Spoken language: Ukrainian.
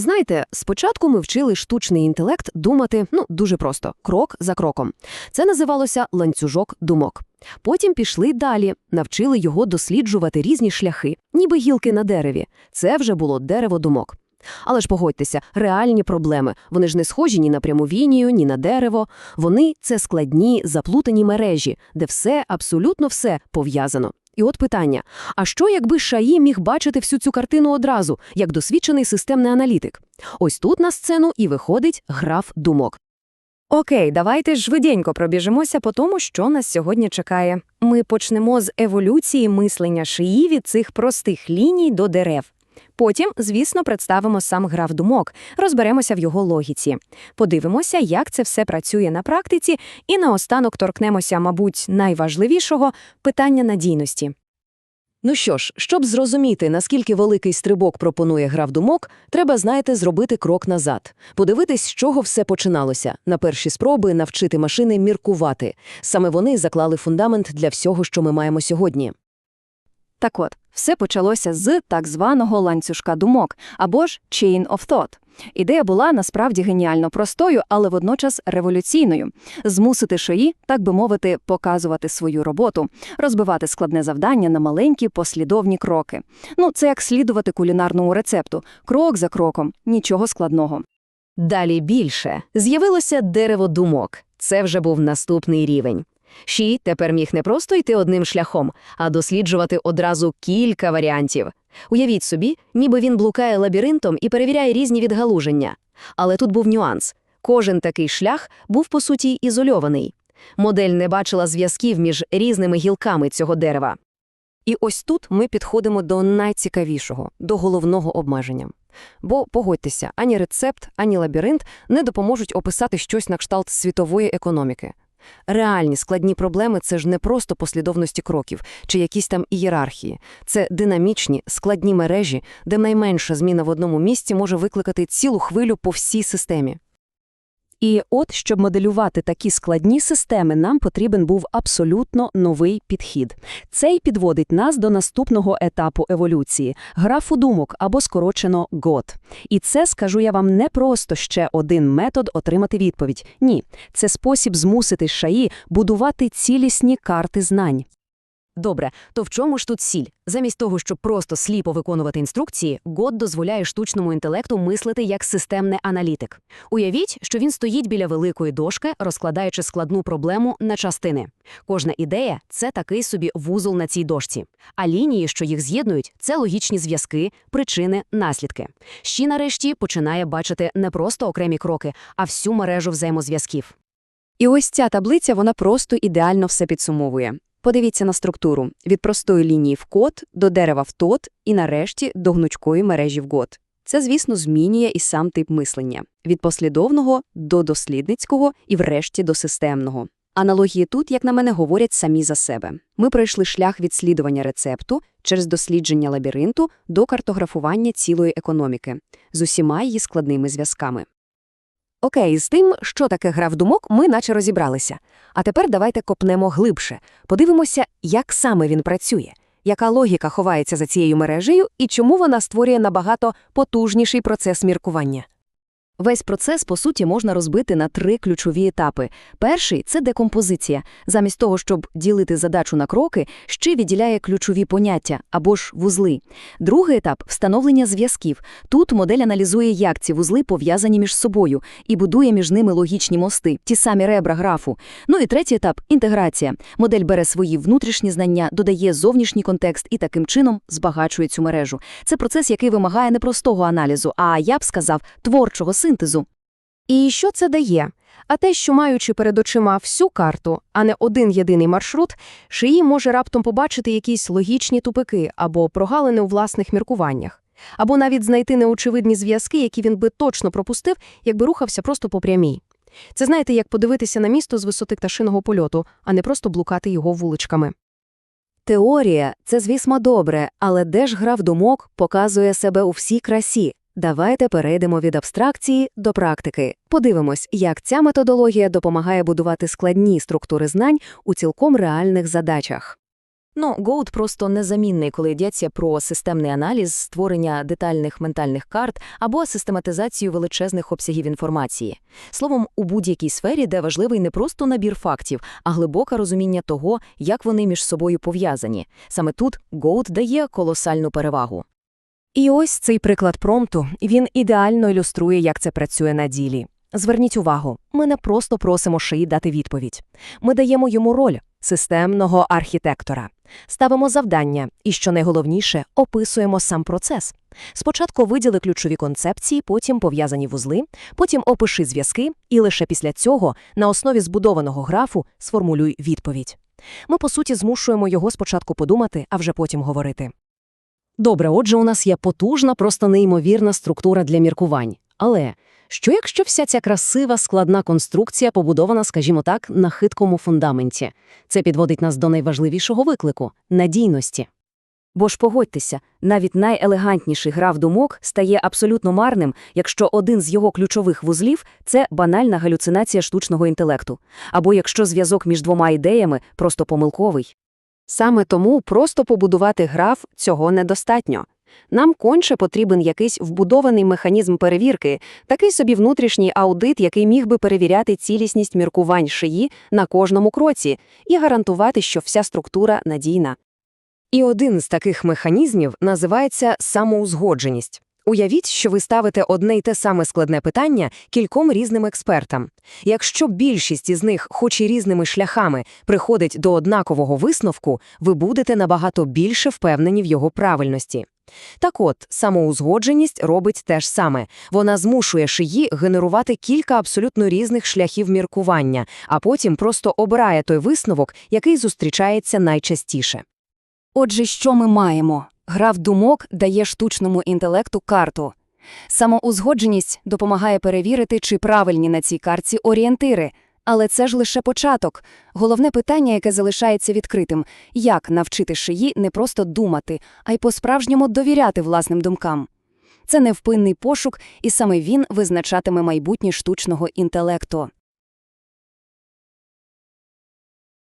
Знаєте, спочатку ми вчили штучний інтелект думати, ну, дуже просто, крок за кроком. Це називалося ланцюжок думок. Потім пішли далі, навчили його досліджувати різні шляхи, ніби гілки на дереві. Це вже було дерево думок. Але ж погодьтеся, реальні проблеми. Вони ж не схожі ні на пряму лінію, ні на дерево. Вони – це складні, заплутані мережі, де все, абсолютно все пов'язано. І от питання, а що якби Шаї міг бачити всю цю картину одразу, як досвідчений системний аналітик? Ось тут на сцену і виходить граф думок. Окей, давайте швиденько пробіжимося по тому, що нас сьогодні чекає. Ми почнемо з еволюції мислення шиї від цих простих ліній до дерев. Потім, звісно, представимо сам граф думок, розберемося в його логіці. Подивимося, як це все працює на практиці, і наостанок торкнемося, мабуть, найважливішого питання надійності. Ну що ж, щоб зрозуміти, наскільки великий стрибок пропонує граф думок, треба, знаєте, зробити крок назад. Подивитись, з чого все починалося. На перші спроби навчити машини міркувати. Саме вони заклали фундамент для всього, що ми маємо сьогодні. Так от, все почалося з так званого ланцюжка думок, або ж chain of thought. Ідея була насправді геніально простою, але водночас революційною. Змусити шиї, так би мовити, показувати свою роботу, розбивати складне завдання на маленькі послідовні кроки. Ну, це як слідувати кулінарному рецепту, крок за кроком, нічого складного. Далі більше. З'явилося дерево думок. Це вже був наступний рівень. Ші тепер міг не просто йти одним шляхом, а досліджувати одразу кілька варіантів. Уявіть собі, ніби він блукає лабіринтом і перевіряє різні відгалуження. Але тут був нюанс. Кожен такий шлях був, по суті, ізольований. Модель не бачила зв'язків між різними гілками цього дерева. І ось тут ми підходимо до найцікавішого, до головного обмеження. Бо, погодьтеся, ані рецепт, ані лабіринт не допоможуть описати щось на кшталт світової економіки. Реальні складні проблеми – це ж не просто послідовності кроків чи якісь там ієрархії. Це динамічні, складні мережі, де найменша зміна в одному місці може викликати цілу хвилю по всій системі. І от, щоб моделювати такі складні системи, нам потрібен був абсолютно новий підхід. Цей підводить нас до наступного етапу еволюції – графу думок або скорочено ГОТ. І це, скажу я вам, не просто ще один метод отримати відповідь. Ні, це спосіб змусити шаї будувати цілісні карти знань. Добре, то в чому ж тут сіль? Замість того, щоб просто сліпо виконувати інструкції, год дозволяє штучному інтелекту мислити як системний аналітик. Уявіть, що він стоїть біля великої дошки, розкладаючи складну проблему на частини. Кожна ідея це такий собі вузол на цій дошці. А лінії, що їх з'єднують, це логічні зв'язки, причини, наслідки. Щі нарешті починає бачити не просто окремі кроки, а всю мережу взаємозв'язків. І ось ця таблиця, вона просто ідеально все підсумовує. Подивіться на структуру – від простої лінії в код до дерева в тот і, нарешті, до гнучкої мережі в год. Це, звісно, змінює і сам тип мислення – від послідовного до дослідницького і, врешті, до системного. Аналогії тут, як на мене, говорять самі за себе. Ми пройшли шлях від слідування рецепту через дослідження лабіринту до картографування цілої економіки з усіма її складними зв'язками. Окей, з тим, що таке гра в думок, ми наче розібралися. А тепер давайте копнемо глибше. Подивимося, як саме він працює, яка логіка ховається за цією мережею і чому вона створює набагато потужніший процес міркування. Весь процес, по суті, можна розбити на три ключові етапи. Перший це декомпозиція. Замість того, щоб ділити задачу на кроки, ще відділяє ключові поняття або ж вузли. Другий етап встановлення зв'язків. Тут модель аналізує, як ці вузли пов'язані між собою і будує між ними логічні мости, ті самі ребра графу. Ну і третій етап інтеграція. Модель бере свої внутрішні знання, додає зовнішній контекст і таким чином збагачує цю мережу. Це процес, який вимагає не простого аналізу, а я б сказав, творчого синтезу синтезу. І що це дає? А те, що маючи перед очима всю карту, а не один єдиний маршрут, шиї може раптом побачити якісь логічні тупики або прогалини у власних міркуваннях, або навіть знайти неочевидні зв'язки, які він би точно пропустив, якби рухався просто по прямій. Це знаєте, як подивитися на місто з висоти пташиного польоту, а не просто блукати його вуличками. Теорія це, звісно, добре, але де ж гра думок показує себе у всій красі, Давайте перейдемо від абстракції до практики. Подивимось, як ця методологія допомагає будувати складні структури знань у цілком реальних задачах. Ну, Goat просто незамінний, коли йдеться про системний аналіз, створення детальних ментальних карт або систематизацію величезних обсягів інформації. Словом, у будь-якій сфері, де важливий не просто набір фактів, а глибоке розуміння того, як вони між собою пов'язані. Саме тут Goat дає колосальну перевагу. І ось цей приклад промпту, він ідеально ілюструє, як це працює на ділі. Зверніть увагу, ми не просто просимо шиї дати відповідь. Ми даємо йому роль системного архітектора. Ставимо завдання і, що найголовніше, описуємо сам процес. Спочатку виділи ключові концепції, потім пов'язані вузли, потім опиши зв'язки, і лише після цього, на основі збудованого графу, сформулюй відповідь. Ми, по суті, змушуємо його спочатку подумати, а вже потім говорити. Добре, отже, у нас є потужна, просто неймовірна структура для міркувань. Але що якщо вся ця красива, складна конструкція побудована, скажімо так, на хиткому фундаменті? Це підводить нас до найважливішого виклику – надійності. Бо ж погодьтеся, навіть найелегантніший граф думок стає абсолютно марним, якщо один з його ключових вузлів – це банальна галюцинація штучного інтелекту, або якщо зв'язок між двома ідеями просто помилковий. Саме тому просто побудувати граф цього недостатньо. Нам конче потрібен якийсь вбудований механізм перевірки, такий собі внутрішній аудит, який міг би перевіряти цілісність міркувань шиї на кожному кроці і гарантувати, що вся структура надійна. І один з таких механізмів називається самоузгодженість. Уявіть, що ви ставите одне й те саме складне питання кільком різним експертам. Якщо більшість із них, хоч і різними шляхами, приходить до однакового висновку, ви будете набагато більше впевнені в його правильності. Так от, самоузгодженість робить те ж саме. Вона змушує шиї генерувати кілька абсолютно різних шляхів міркування, а потім просто обирає той висновок, який зустрічається найчастіше. Отже, що ми маємо? Граф думок дає штучному інтелекту карту. Самоузгодженість допомагає перевірити, чи правильні на цій картці орієнтири. Але це ж лише початок. Головне питання, яке залишається відкритим – як навчити шиї не просто думати, а й по-справжньому довіряти власним думкам. Це невпинний пошук, і саме він визначатиме майбутнє штучного інтелекту.